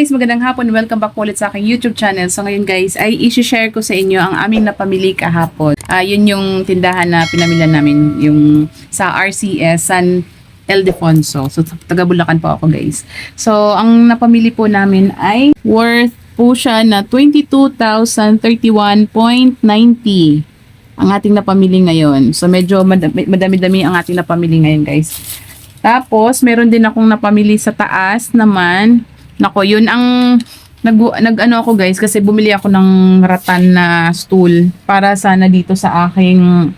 guys, magandang hapon. Welcome back ulit sa aking YouTube channel. So ngayon guys, ay i-share ko sa inyo ang aming napamili kahapon. Ah, yun yung tindahan na pinamila namin, yung sa RCS San Ildefonso. So taga Bulacan po ako guys. So ang napamili po namin ay worth po siya na 22,031.90 ang ating napamili ngayon. So medyo madami- madami-dami ang ating napamili ngayon guys. Tapos, meron din akong napamili sa taas naman. Nako, yun ang nag, nag ano ako guys kasi bumili ako ng ratan na stool para sana dito sa aking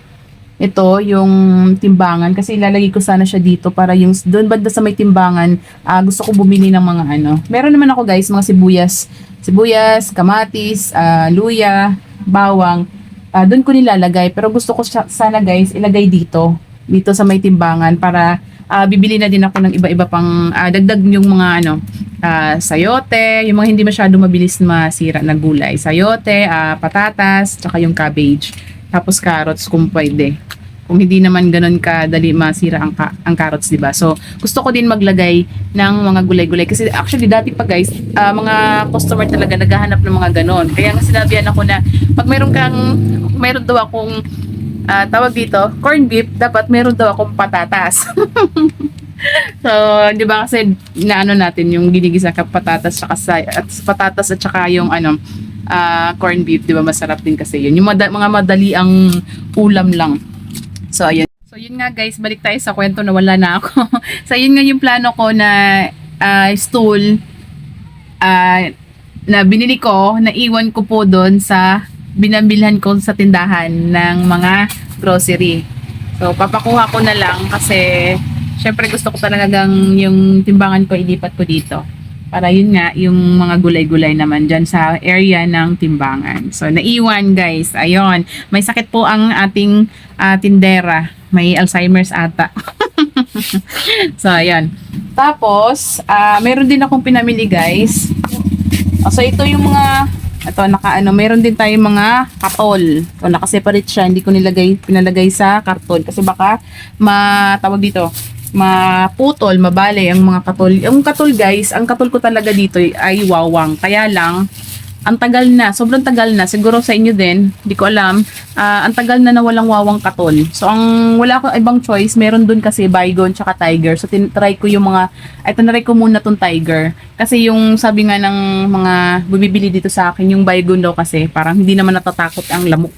ito yung timbangan. Kasi ilalagay ko sana siya dito para yung doon banda sa may timbangan ah, gusto ko bumili ng mga ano. Meron naman ako guys mga sibuyas. Sibuyas kamatis ah, luya bawang. Ah, doon ko nilalagay. Pero gusto ko sana guys ilagay dito. Dito sa may timbangan para ah, bibili na din ako ng iba-iba pang ah, dagdag yung mga ano ah, sayote, yung mga hindi masyado mabilis masira na gulay. Sayote, ah, patatas, tsaka yung cabbage. Tapos carrots kung pwede. Kung hindi naman ganun kadali masira ang, ka- ang carrots, di ba? So, gusto ko din maglagay ng mga gulay-gulay. Kasi actually, dati pa guys, ah, mga customer talaga naghahanap ng mga ganun. Kaya nga sinabihan ako na, pag meron kang, meron daw akong ah, tawag dito, corned beef, dapat meron daw akong patatas. so, di ba kasi inaano natin yung ginigisa ka patatas saka sa, at patatas at saka yung ano ah, corned beef, di ba masarap din kasi yun. Yung mada- mga madali ang ulam lang. So, ayun. So, yun nga guys, balik tayo sa kwento na wala na ako. so, yun nga yung plano ko na ah, stool ah, na binili ko, naiwan ko po doon sa binabilhan ko sa tindahan ng mga grocery. So, papakuha ko na lang kasi syempre gusto ko talagang yung timbangan ko ilipat ko dito. Para yun nga, yung mga gulay-gulay naman dyan sa area ng timbangan. So, naiwan guys. Ayon. May sakit po ang ating ah, tindera. May Alzheimer's ata. so, ayan. Tapos, ah, meron din akong pinamili guys. So ito yung mga ito naka ano, meron din tayong mga katol. So naka-separate siya, hindi ko nilagay pinalagay sa karton kasi baka matawag dito maputol, mabale ang mga katol. Yung katol guys, ang katol ko talaga dito ay wawang. Kaya lang ang tagal na, sobrang tagal na, siguro sa inyo din, hindi ko alam, ah, ang tagal na na walang wawang katol. So, ang wala ko ibang choice, meron dun kasi bygone tsaka tiger. So, tinry ko yung mga, ay tinry ko muna tong tiger. Kasi yung sabi nga ng mga bumibili dito sa akin, yung bygone daw kasi, parang hindi naman natatakot ang lamok.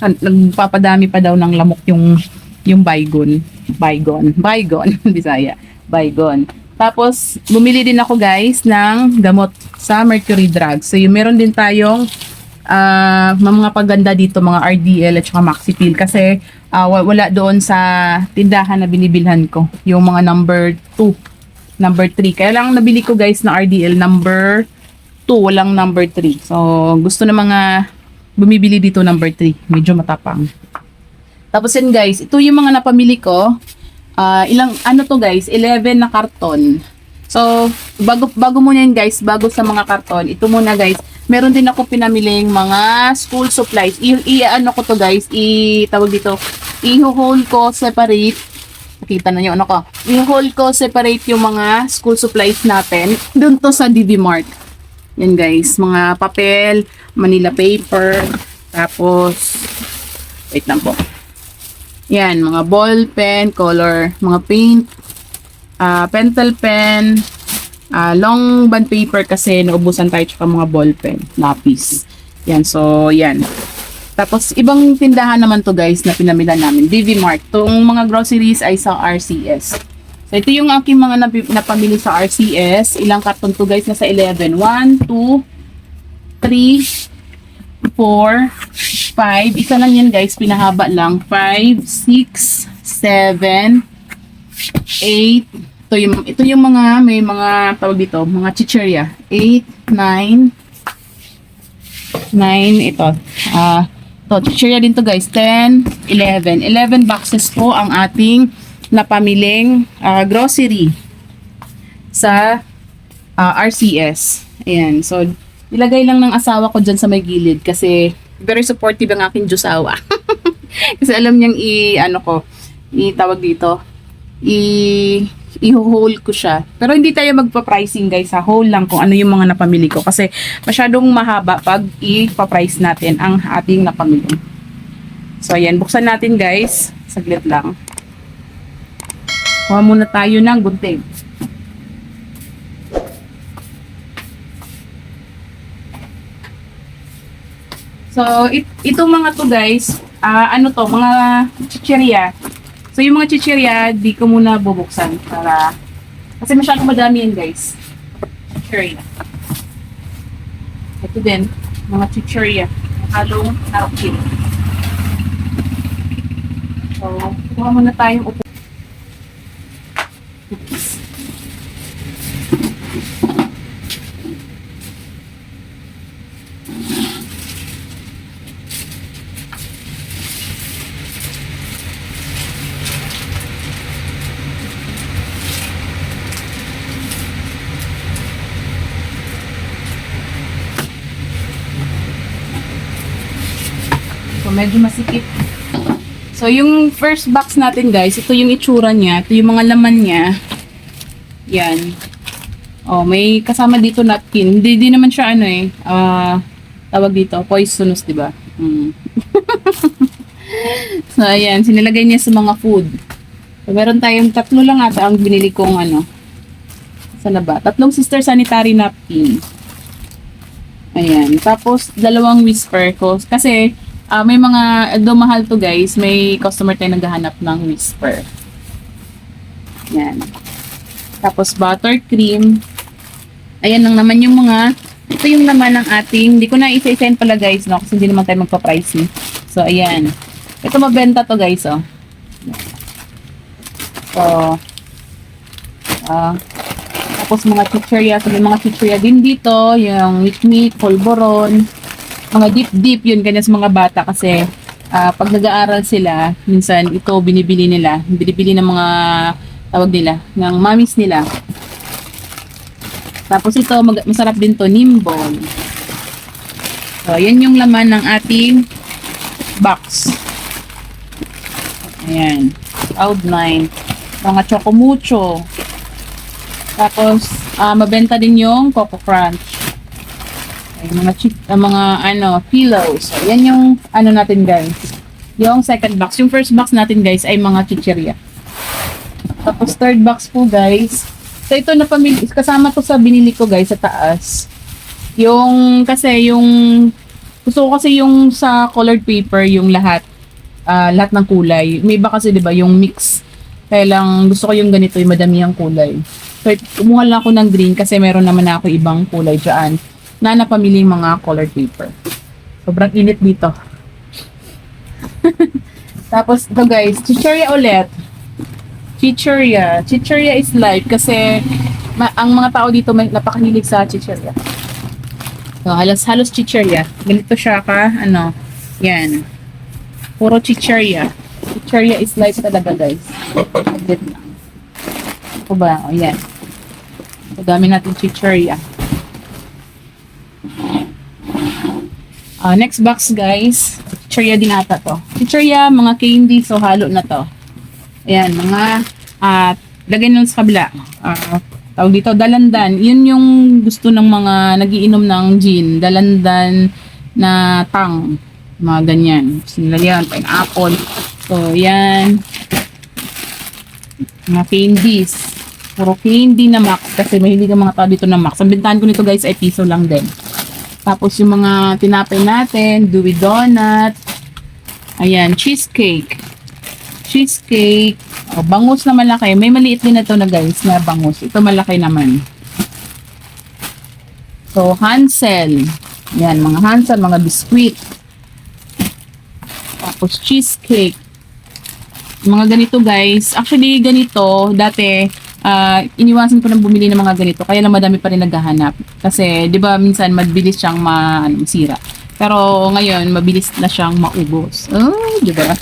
Nagpapadami pa daw ng lamok yung yung bygone. Bygone. Bygone. Bisaya. Bygone. Tapos, bumili din ako guys ng gamot sa Mercury Drugs. So, yung meron din tayong ah, mga paganda dito, mga RDL at saka Maxipil. Kasi wa- wala doon sa tindahan na binibilhan ko. Yung mga number 2, number 3. Kaya lang nabili ko guys na RDL number 2, walang number 3. So, gusto ng mga bumibili dito number 3. Medyo matapang. Tapos yun guys, ito yung mga napamili ko. Ah, ilang ano to guys, 11 na karton. So, bago bago muna yun guys, bago sa mga karton, ito muna guys, meron din ako pinamiling mga school supplies. I, i ano ko to guys, i tawag dito, i-hold ko separate. Nakita na yung ano ko. I-hold ko separate yung mga school supplies natin. Doon to sa DB Mart. Yan guys, mga papel, Manila paper, tapos wait lang po. Yan, mga ball pen, color, mga paint, ah pentel pen, ah long band paper kasi naubusan tayo tsaka mga ball pen, lapis. Yan, so yan. Tapos ibang tindahan naman to guys na pinamila namin, DV Mart. Itong mga groceries ay sa RCS. So, ito yung aking mga nabi- napamili sa RCS. Ilang karton to guys? Nasa 11. 1, 2, 3, 4, 5. Isa lang yan guys. Pinahaba lang. 5, 6, 7, 8. Ito yung, ito yung mga, may mga, tawag dito, mga chicheria. 8, 9, 9, ito. Ah, to chicheria din to guys. 10, 11. 11 boxes po ang ating napamiling ah, grocery sa ah, RCS. Ayan. So, ilagay lang ng asawa ko dyan sa may gilid kasi very supportive ang aking Diyosawa. kasi alam niyang i, ano ko, itawag dito, i, i-hold ko siya. Pero hindi tayo magpa-pricing guys ha. Hold lang kung ano yung mga napamili ko. Kasi masyadong mahaba pag i-price natin ang ating napamili. So ayan, buksan natin guys. Saglit lang. Kuha muna tayo ng gunting. So, it, itong mga to guys, ah ano to, mga chicheria. So, yung mga chicheria, di ko muna bubuksan para, kasi masyadong madami yan guys. Chicheria. Ito din, mga chicheria. Halong napkin. So, kuha muna tayong upo. Oops. Medyo masikip. So, yung first box natin, guys, ito yung itsura niya. Ito yung mga laman niya. Yan. Oh, may kasama dito napkin. Hindi din naman siya ano eh. ah tawag dito, poisonous, di ba? Mm. so, ayan. Sinilagay niya sa mga food. So, meron tayong tatlo lang ata ang binili kong ano. Saan na ba? Tatlong sister sanitary napkin. Ayan. Tapos, dalawang whisper ko. Kasi, ah, may mga, do mahal to guys, may customer tayo naghahanap ng whisper. Yan. Tapos, buttercream. Ayan lang naman yung mga, ito yung naman ng ating, hindi ko na isa-isahin pala guys, no? Kasi hindi naman tayo magpa-pricing. So, ayan. Ito mabenta to guys, oh. So, ah, tapos mga chicheria, so may mga chicheria din dito, yung mikmik, polvoron, mga deep-deep yun, ganyan sa mga bata kasi ah, pag nag-aaral sila, minsan ito binibili nila, binibili ng mga tawag nila, ng mamis nila. Tapos ito, mag- masarap din to, nimbol. So, yan yung laman ng ating box. Ayan. Cloud9. Mga chocomucho. Tapos, ah, mabenta din yung Coco Crunch. Ay, mga chip, ah, mga ano, pillows. So, yan yung ano natin guys. Yung second box. Yung first box natin guys ay mga chicheria. Tapos third box po guys. So ito na pamili, kasama to sa binili ko guys sa taas. Yung kasi yung gusto ko kasi yung sa colored paper yung lahat ah, lahat ng kulay. May iba kasi 'di ba yung mix. Kaya lang gusto ko yung ganito yung madami ang kulay. So kumuha lang ako ng green kasi meron naman ako ibang kulay diyan na napamiling mga colored paper. Sobrang init dito. Tapos ito guys, chicheria ulit. Chicheria. Chicheria is life kasi ma- ang mga tao dito may napakahilig sa chicheria. So, halos halos chicheria. Ganito siya ka, ano, yan. Puro chicheria. Chicheria is life talaga, guys. Saglit lang. Ito ba? O, yan. So, dami natin chicheria. Ah, next box, guys. Chicheria din ata to. Chicheria, mga candy, so halo na to. Ayan, mga at lagay nun sa kabila. Ah, tawag dito, dalandan. Yun yung gusto ng mga nagiinom ng gin. Dalandan na tang. Mga ganyan. Sila yan, pineapple. So, yan. Mga candies. Puro candy na max. Kasi mahilig ang mga tao dito na max. Ang bintahan ko nito guys ay piso lang din. Tapos yung mga tinapay natin, dewy donut. Ayan, cheesecake cheesecake, Oh, bangus na malaki. May maliit din na to na guys na bangus. Ito malaki naman. So, Hansel. Yan, mga Hansel, mga biskuit. Tapos, cheesecake. Mga ganito guys. Actually, ganito, dati, ah iniwasan ko nang bumili ng mga ganito. Kaya lang madami pa rin naghahanap. Kasi, di ba, minsan mabilis siyang ma, ano, masira. Pero ngayon, mabilis na siyang maubos. Oh, di ba?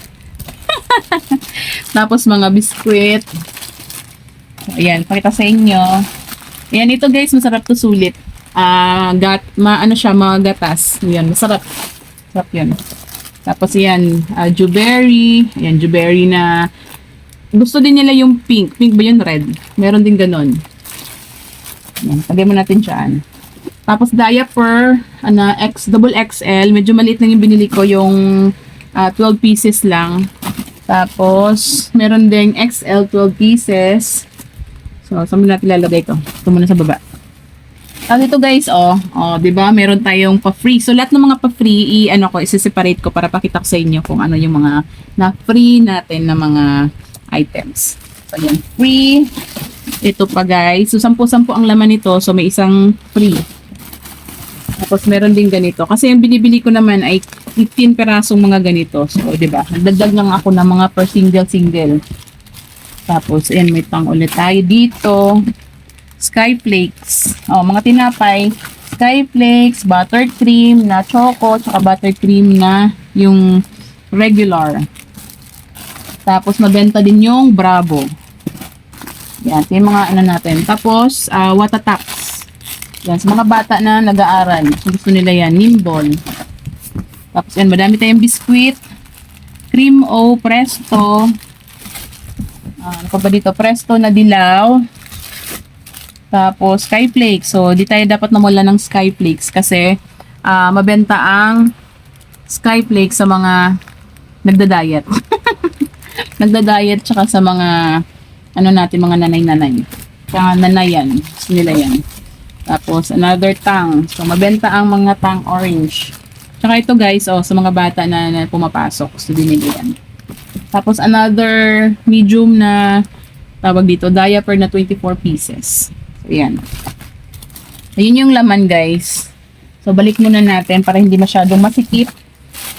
Tapos mga biskuit. Ayan, pakita sa inyo. Ayan, ito guys, masarap to sulit. Ah, gat, ma, ano siya, mga gatas. Ayan, masarap. Masarap yan. Tapos yan, uh, Juberry. Ayan, Juberry na gusto din nila yung pink. Pink ba yun? Red. Meron din ganon. Ayan, lagay mo natin dyan. Tapos diaper, ano, X, double XL. Medyo maliit lang yung binili ko, yung ah, 12 pieces lang. Tapos, meron ding XL 12 pieces. So, saan mo natin lalagay ito? Ito muna sa baba. Tapos ito guys, oh, oh 'di ba? Meron tayong pa-free. So lahat ng mga pa-free, i ano ko, i-separate ko para pakita ko sa inyo kung ano yung mga na-free natin na mga items. So yan, free. Ito pa guys. So 10-10 ang laman nito. So may isang free. Tapos meron din ganito. Kasi yung binibili ko naman ay 15 perasong mga ganito. So, 'di ba? Nagdagdag lang ako ng mga per single-single. Tapos, ayan, may tang ulit tayo dito. Skyflakes. Oh, mga tinapay. Skyflakes, buttercream na choco, tsaka buttercream na yung regular. Tapos, mabenta din yung Bravo. Yan, ito yung mga ano natin. Tapos, uh, Watatax. Yan, sa mga bata na nag-aaral. Gusto nila yan, Nimble. Tapos, yan, madami tayong biskuit. Cream O, Presto. Ah, ano pa ba dito? Presto na dilaw. Tapos, Skyflakes. So, di tayo dapat namula ng Skyflakes kasi ah, mabenta ang Skyflakes sa mga nagda-diet. nagda-diet tsaka sa mga ano natin, mga nanay-nanay. Tsaka nanayan. Nila yan. Tapos, another tang. So, mabenta ang mga tang orange. Tsaka ito guys, oh, sa mga bata na, na pumapasok. Gusto din nila yan. Tapos, another medium na tawag dito, diaper na 24 pieces. So, yan. Ayun yung laman guys. So, balik muna natin para hindi masyadong masikip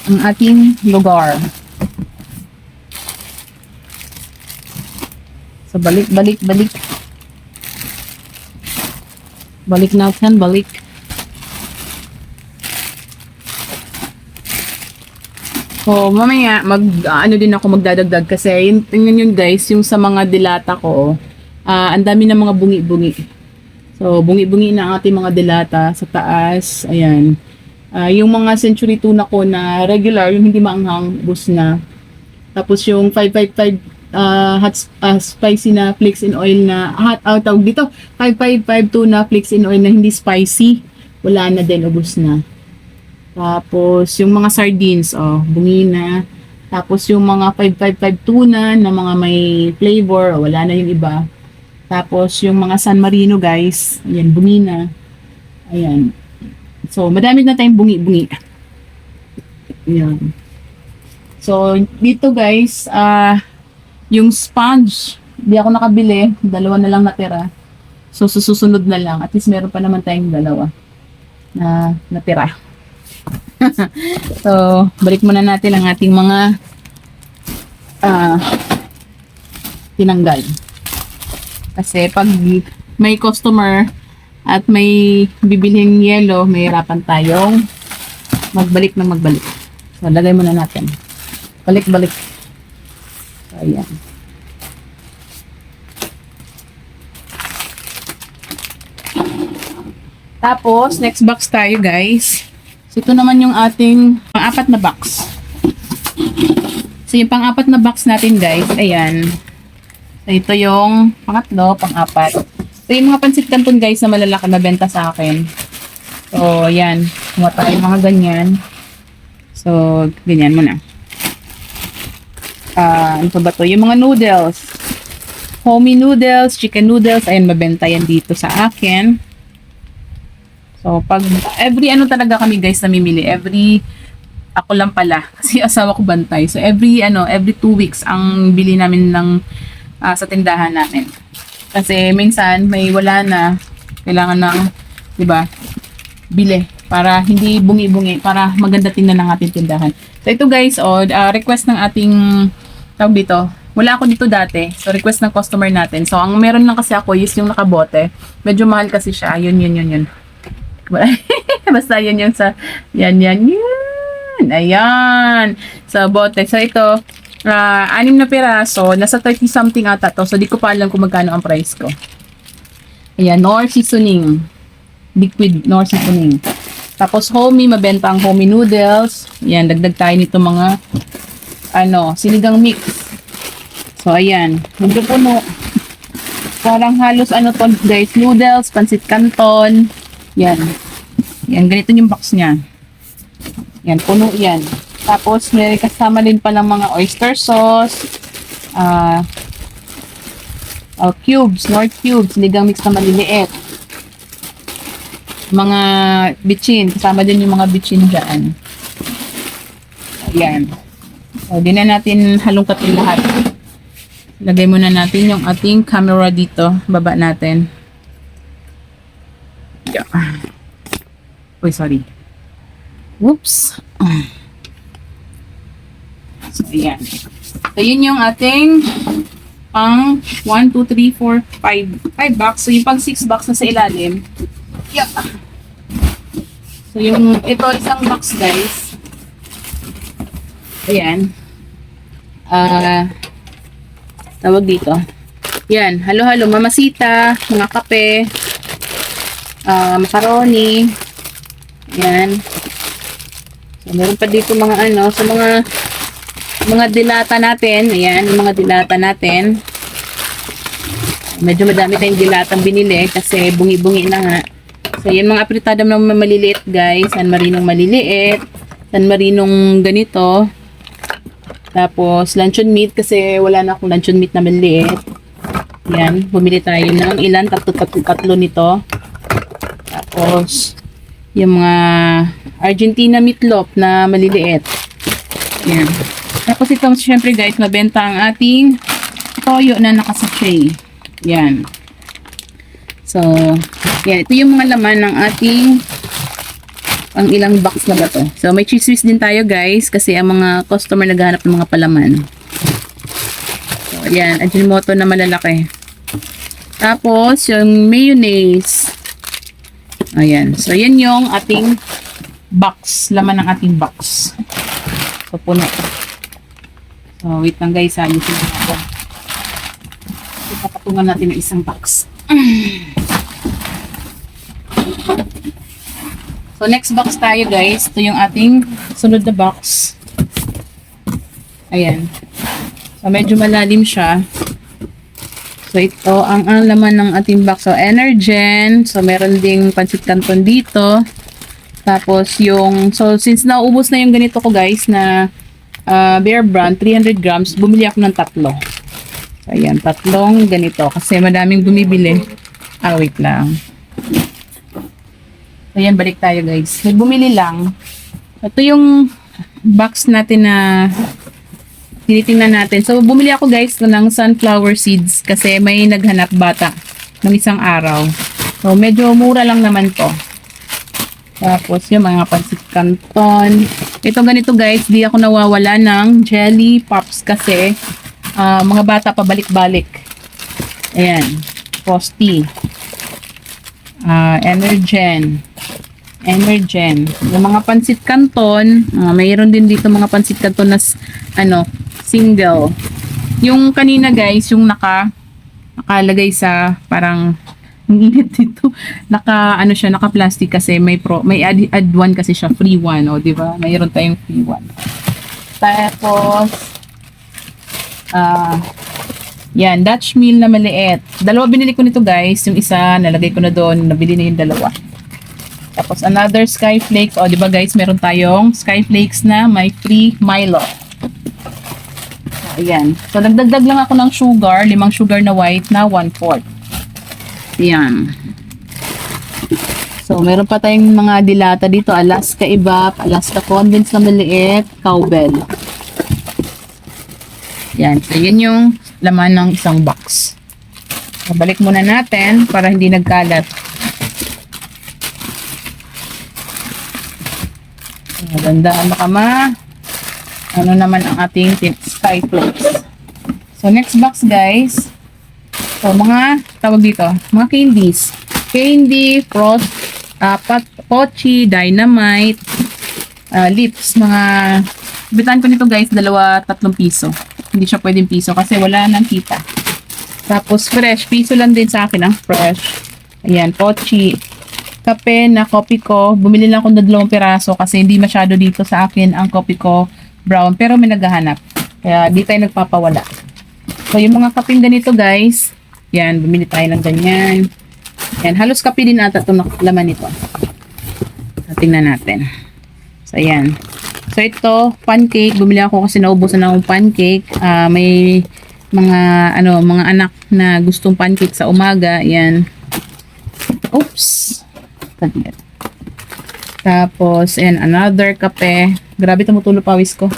ang ating lugar. So, balik, balik, balik. Balik natin, balik. So, mamaya, mag, ano din ako magdadagdag kasi, yun, tingnan yun guys, yung sa mga dilata ko, ah, ang dami ng mga bungi-bungi. So, bungi-bungi na ang ating mga dilata sa taas, ayan. Ah, yung mga century tuna ko na regular, yung hindi maanghang, bus na. Tapos yung 555 ah, hot ah, spicy na flakes in oil na hot out tawag dito 555 tuna flakes in oil na hindi spicy. Wala na din ubos na. Tapos yung mga sardines oh bungi na. Tapos yung mga 555 tuna na mga may flavor oh, wala na yung iba. Tapos yung mga San Marino guys ayan bungi na. Ayan. So madami na tayong bungi-bungi ayan. So, dito guys, ah yung sponge, hindi ako nakabili. Dalawa na lang natira. So, susunod na lang. At least meron pa naman tayong dalawa na natira. so, balik muna natin ang ating mga ah tinanggal. Kasi pag may customer at may bibilhin yellow, may hirapan tayong magbalik ng magbalik. So, lagay muna natin. Balik-balik. Ayan. Tapos, next box tayo, guys. So, ito naman yung ating pang-apat na box. So, yung pang-apat na box natin, guys, ayan. So, ito yung pangatlo, pang-apat. So, yung mga pansit canton, guys, na malalaki na benta sa akin. So, ayan. Kumuha tayo mga ganyan. So, ganyan muna ah, ano pa ba to? Yung mga noodles. Homey noodles, chicken noodles, ayan, mabenta yan dito sa akin. So, pag, every ano talaga kami guys namimili, every, ako lang pala, kasi asawa ko bantay. So, every, ano, every two weeks, ang bili namin ng ah, sa tindahan namin. Kasi minsan may wala na, kailangan ng, di ba, bili para hindi bungi-bungi, para maganda tingnan ng ating tindahan. So ito guys, oh, ah, request ng ating tawag dito. Wala ako dito dati. So request ng customer natin. So ang meron lang kasi ako is yung nakabote. Medyo mahal kasi siya. Yun, yun, yun, yun. Basta yun yung sa, yan, yan, yan. Ayan. Sa bote. So ito, ah, anim na piraso. Nasa 30 something ata to. So di ko pa alam kung magkano ang price ko. Ayan, nor seasoning. Liquid nor seasoning. Tapos homey, mabenta ang homey noodles. Ayan, dagdag tayo nito mga ano, sinigang mix. So ayan, medyo puno. Parang halos ano to guys, noodles, pansit canton. Yan. Yan, ganito yung box niya. Yan, puno yan. Tapos may kasama din palang mga oyster sauce. Ah, oh, cubes, North cubes, sinigang mix na maliliit mga bitchin. Kasama din yung mga bitchin dyan. Ayan. So, di na natin halongkatin lahat. Lagay muna natin yung ating camera dito. Baba natin. Yeah. Uy, sorry. Whoops. So, ayan. So, yun yung ating pang 1, 2, 3, 4, 5. 5 box. So, yung pang 6 box na sa ilalim, Yeah. So, yung, ito, isang box, guys. Ayan. Ah, tawag dito. Yan, halo-halo, mamasita, mga kape, ah, macaroni. Yan. So, meron pa dito mga ano, sa mga mga dilata natin. Ayan, mga dilata natin. Medyo madami tayong dilatang binili kasi bungi-bungi na nga. So, yan mga apritada na maliliit guys. San Marinong maliliit. San Marinong ganito. Tapos, luncheon meat kasi wala na akong luncheon meat na maliliit. Yan. Bumili tayo ng ilan. Tatlo, tatlo, tatlo nito. Tapos, yung mga Argentina meatloaf na maliliit. Yan. Tapos itong, syempre guys, mabenta ang ating toyo na nakasachet. Yan. So, yan. Ito yung mga laman ng ating ang ilang box na ba to. So, may cheese whiz din tayo guys kasi ang mga customer naghahanap ng mga palaman. So, yan. Ajinomoto na malalaki. Tapos, yung mayonnaise. Ayan. So, yan yung ating box. Laman ng ating box. So, puno. So, wait lang guys ha. Yusin na ako. Ipapatungan natin ng isang box. So, next box tayo guys. Ito yung ating sunod na box. Ayan. So, medyo malalim siya. So, ito ang, ang laman ng ating box. So, Energen. So, meron ding pancit canton dito. Tapos, yung, so, since naubos na yung ganito ko guys, na uh, Bear Brand, 300 grams, bumili ako ng tatlo. So, ayan, tatlong ganito. Kasi madaming bumibili. Ah, wait lang. So, ayan, balik tayo guys. May bumili lang. Ito yung box natin na tinitingnan natin. So, bumili ako guys ng sunflower seeds kasi may naghanap bata ng isang araw. So, medyo mura lang naman to. Tapos, yung mga pansit canton. Ito ganito guys, di ako nawawala ng jelly pops kasi ah, mga bata pabalik-balik. Ayan. Posty. Ah, Energen. Energen. Yung mga pansit canton, ah, mayroon din dito mga pansit canton na ano, single. Yung kanina guys, yung naka nakalagay sa parang ang init dito. Naka ano siya, naka plastic kasi may pro may add, add one kasi siya, free one, oh, 'di ba? Mayroon tayong free one. Tapos ah yan, Dutch meal na maliit. Dalawa binili ko nito guys. Yung isa, nalagay ko na doon. Nabili na yung dalawa. Tapos another Skyflakes. O, di ba guys, meron tayong Skyflakes na may free Milo. So, ayan. So, nagdagdag lang ako ng sugar. Limang sugar na white na 1/4. Ayan. So, meron pa tayong mga dilata dito. Alaska Ibap, Alaska Condensed na maliit, Cowbell. Yan. So, yun yung laman ng isang box. Balik muna natin para hindi nagkalat. Magandaan baka ma ano naman ang ating tin- sky flakes. So next box guys. So mga tawag dito, mga candies. Candy, frost, uh, pat, pochi, dynamite, uh, lips, mga bitan ko nito guys, dalawa, tatlong piso. Hindi siya pwedeng piso kasi wala nang kita. Tapos fresh, piso lang din sa akin ang fresh. Ayan, pochi. Kape na kopi ko, bumili lang ako ng dalawang piraso kasi hindi masyado dito sa akin ang kopi ko brown pero may naghahanap. Kaya di tayo nagpapawala. So yung mga kaping ganito guys, yan, bumili tayo ng ganyan. Yan, halos kape din ata itong laman nito. Tingnan natin. So, ayan. So, ito, pancake. Bumili ako kasi naubusan akong pancake. Ah, may mga, ano, mga anak na gustong pancake sa umaga. Ayan. Oops. Taglit. Tapos, ayan, another kape. Grabe tumutulo pawis ko.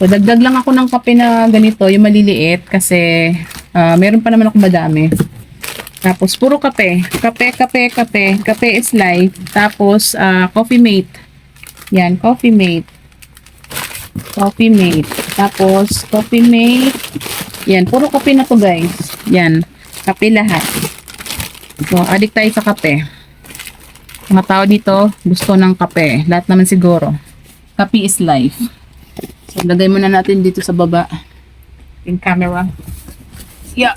So, dagdag lang ako ng kape na ganito, yung maliliit, kasi ah, meron pa naman ako madami. Tapos, puro kape. Kape, kape, kape. Kape is life. Tapos, ah, coffee mate. Yan, coffee mate. Coffee mate. Tapos, coffee mate. Yan, puro kape na to guys. Yan, kape lahat. So, addict tayo sa kape. Mga tao dito, gusto ng kape. Lahat naman siguro. Kape is life. So, lagay muna natin dito sa baba. Yung camera. Yeah.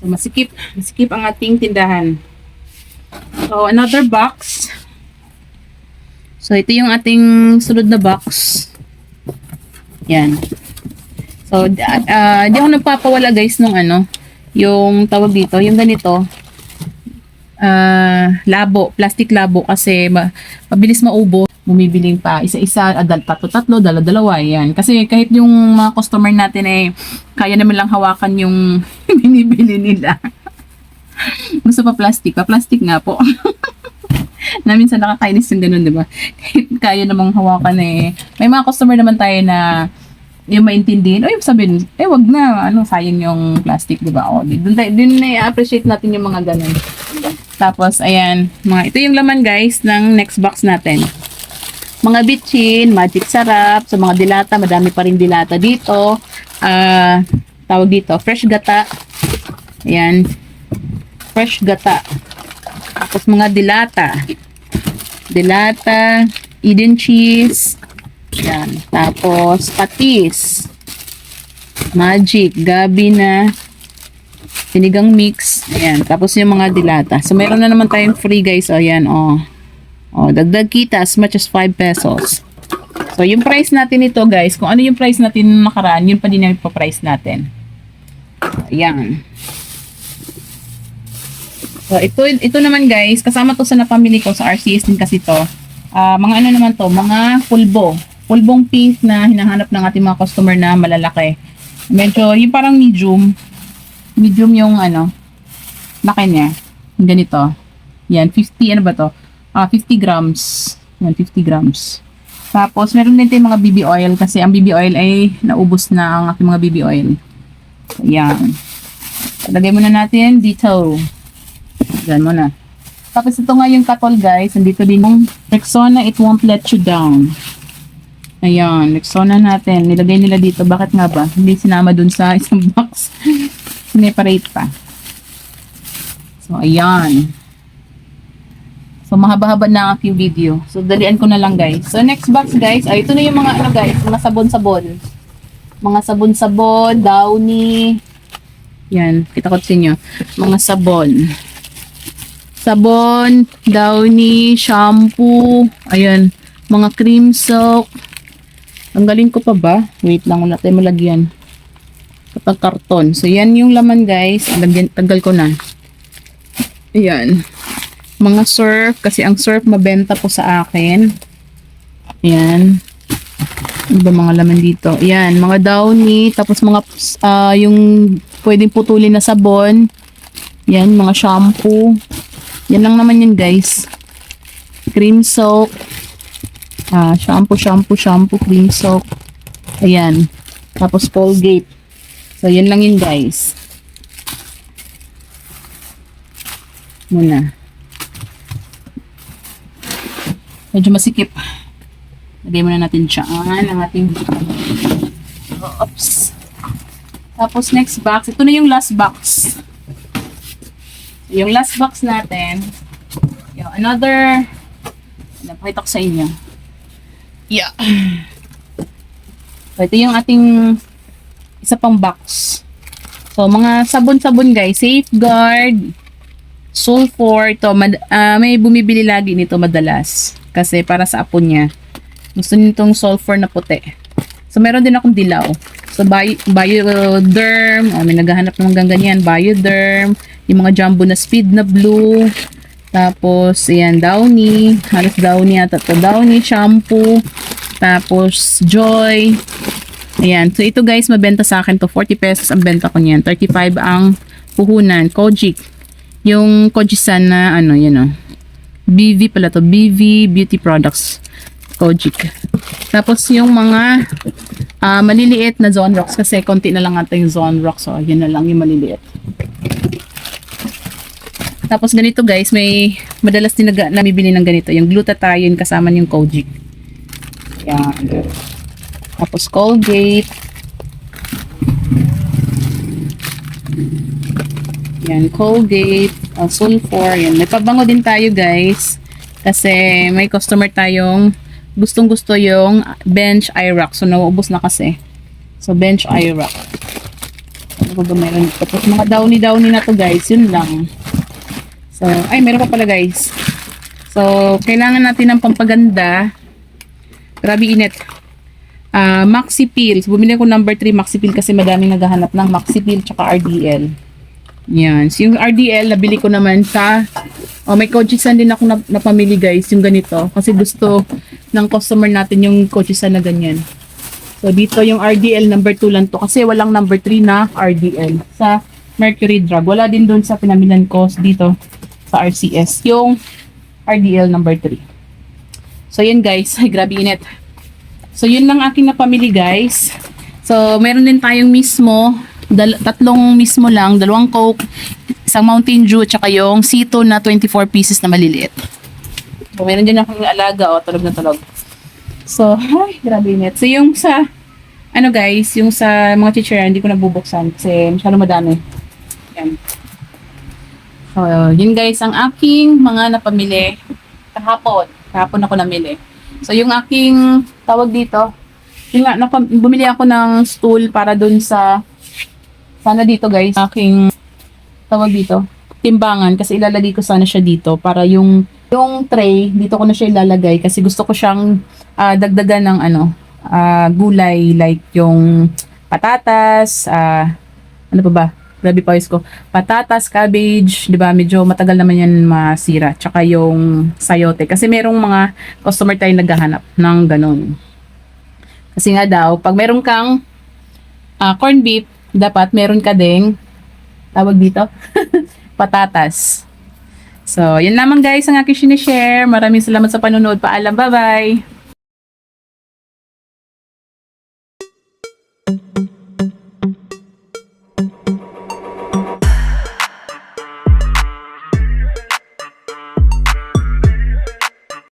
So, masikip. Masikip ang ating tindahan. So, another box. So, ito yung ating sunod na box. Yan. So, ah, di ako nagpapawala guys nung ano, yung tawag dito, yung ganito, ah, labo, plastic labo kasi ma- mabilis maubo. Bumibiling pa isa-isa, adal tatlo-tatlo, dala-dalawa, yan. Kasi kahit yung mga customer natin eh, kaya naman lang hawakan yung binibili nila. Gusto pa plastic, pa plastic nga po. na minsan nakakainis yung ganun, di ba? Kahit kaya namang hawakan eh. May mga customer naman tayo na yung maintindihan, o yung sabihin, eh wag na, ano, sayang yung plastic, di ba? O, dun, tayo- dun na appreciate natin yung mga ganun. Tapos, ayan, mga, ito yung laman guys ng next box natin. Mga bitchin, magic sarap, sa mga dilata, madami pa rin dilata dito. Ah, tawag dito, fresh gata. Ayan, fresh gata. Tapos mga dilata. Dilata, Eden cheese. Yan. Tapos patis. Magic, gabi na. Sinigang mix. Ayan. Tapos yung mga dilata. So meron na naman tayong free guys. O yan. O. O, dagdag kita as much as 5 pesos. So yung price natin ito guys, kung ano yung price natin nakaraan, yun pa din yung price natin. Ayan. So, ito, ito naman guys, kasama to sa napamili ko sa RCS din kasi to. Ah, mga ano naman to, mga pulbo. Pulbong pink na hinahanap ng ating mga customer na malalaki. Medyo, yung parang medium. Medium yung ano, laki niya. Yung ganito. Yan, 50, ano ba to? Ah, 50 grams. Yan, 50 grams. Tapos, meron din tayong mga BB oil kasi ang BB oil ay naubos na ang ating mga BB oil. Yan. Lagay muna natin dito. Diyan mo na. Tapos ito nga yung katol guys. Nandito din yung Rexona It Won't Let You Down. Ayan. Rexona natin. Nilagay nila dito. Bakit nga ba? Hindi sinama dun sa isang box. Sineparate pa. So, ayan. So, mahaba-haba na ang aking video. So, dalian ko na lang guys. So, next box guys. Ay, ito na yung mga ano guys. Mga sabon-sabon. Mga sabon-sabon. Downy. Yan. Kita ko sa inyo. Mga sabon sabon, downy, shampoo, ayan, mga cream soak. Tanggalin ko pa ba? Wait lang, wala tayo malagyan. Kapag karton. So, yan yung laman guys. Lagyan, tanggal ko na. Ayan. Mga surf, kasi ang surf mabenta po sa akin. Ayan. Ano ba mga laman dito? Ayan, mga downy, tapos mga, ah, yung pwedeng putulin na sabon. Yan, mga shampoo. Yan lang naman yun, guys. Cream soak. Ah, shampoo, shampoo, shampoo, cream soak. Ayan. Tapos Colgate. So, yun lang yun guys. Muna. Medyo masikip. Lagay muna natin dyan ang ating Oops. Tapos next box. Ito na yung last box. Yung last box natin. Yung another. Napakita ko sa inyo. Yeah. Ito yung ating isa pang box. So, mga sabon-sabon guys. Safeguard. Sulfur. Ito, mad- ah, may bumibili lagi nito madalas. Kasi para sa apo niya. Gusto nitong sulfur na puti. So, meron din akong dilaw. So, bio, Bioderm. Oh, may naghahanap ng ganyan. Bioderm. Yung mga jumbo na speed na blue. Tapos, ayan, Downy. Halos Downy ata to. Downy shampoo. Tapos, Joy. Ayan. So, ito guys, mabenta sa akin to. 40 pesos ang benta ko niyan. 35 ang puhunan. Kojic. Yung Kojisan na, ano, yan o. BV pala to. BV Beauty Products. Kojic. Tapos, yung mga ah, maliliit na Zone Rocks kasi konti na lang ata yung Zone Rocks. So, yun na lang yung maliliit. Tapos ganito guys, may madalas din nag ng ganito. Yung glutathione kasama yung Kojic. Yan. Tapos Colgate. Yan, Colgate, uh, sulfur, yan. May pabango din tayo guys. Kasi may customer tayong gustong gusto yung bench IROC. So, nauubos na kasi. So, bench IROC. Ano ba meron? Tapos mga downy-downy na to guys. Yun lang. So, ay, meron pa pala guys. So, kailangan natin ng pampaganda. Grabe init. Ah, Maxi Peel. So, bumili ko number 3 Maxi Peel kasi madaming naghahanap ng Maxi Peel tsaka RDL. Yan. So, yung RDL, nabili ko naman sa Oh, may Kojisan din ako na, napamili guys, yung ganito. Kasi gusto ng customer natin yung Kojisan na ganyan. So, dito yung RDL number 2 lang to. Kasi walang number 3 na RDL sa Mercury Drug. Wala din doon sa pinamilan ko dito sa RCS. Yung RDL number 3. So, yun guys. Grabe init. So, yun lang aking napamili guys. So, meron din tayong mismo. Dal- tatlong mismo lang. Dalawang Coke. Isang Mountain Dew. Tsaka yung Cito na 24 pieces na maliliit. So, meron din akong alaga. O, tulog na tulog. So, ay, grabe init. So, yung sa, ano guys, yung sa mga teacher, hindi ko nabubuksan kasi masyado madami. Yan. So, yun guys, ang aking mga napamili kahapon. Kahapon ako namili. So, yung aking tawag dito, yun nga, bumili ako ng stool para dun sa, sana dito guys, aking, tawag dito, timbangan kasi ilalagay ko sana siya dito para yung yung tray dito ko na siya ilalagay kasi gusto ko siyang ah, dagdagan ng ano ah, gulay like yung patatas ah, ano pa ba grabe pawis ko patatas cabbage di ba medyo matagal naman yan masira tsaka yung sayote kasi merong mga customer tayo naghahanap ng ganun kasi nga daw pag meron kang ah, corn beef dapat meron ka ding tawag dito patatas. So, yun lamang guys ang aking sinishare. Maraming salamat sa panonood. Paalam. Bye-bye.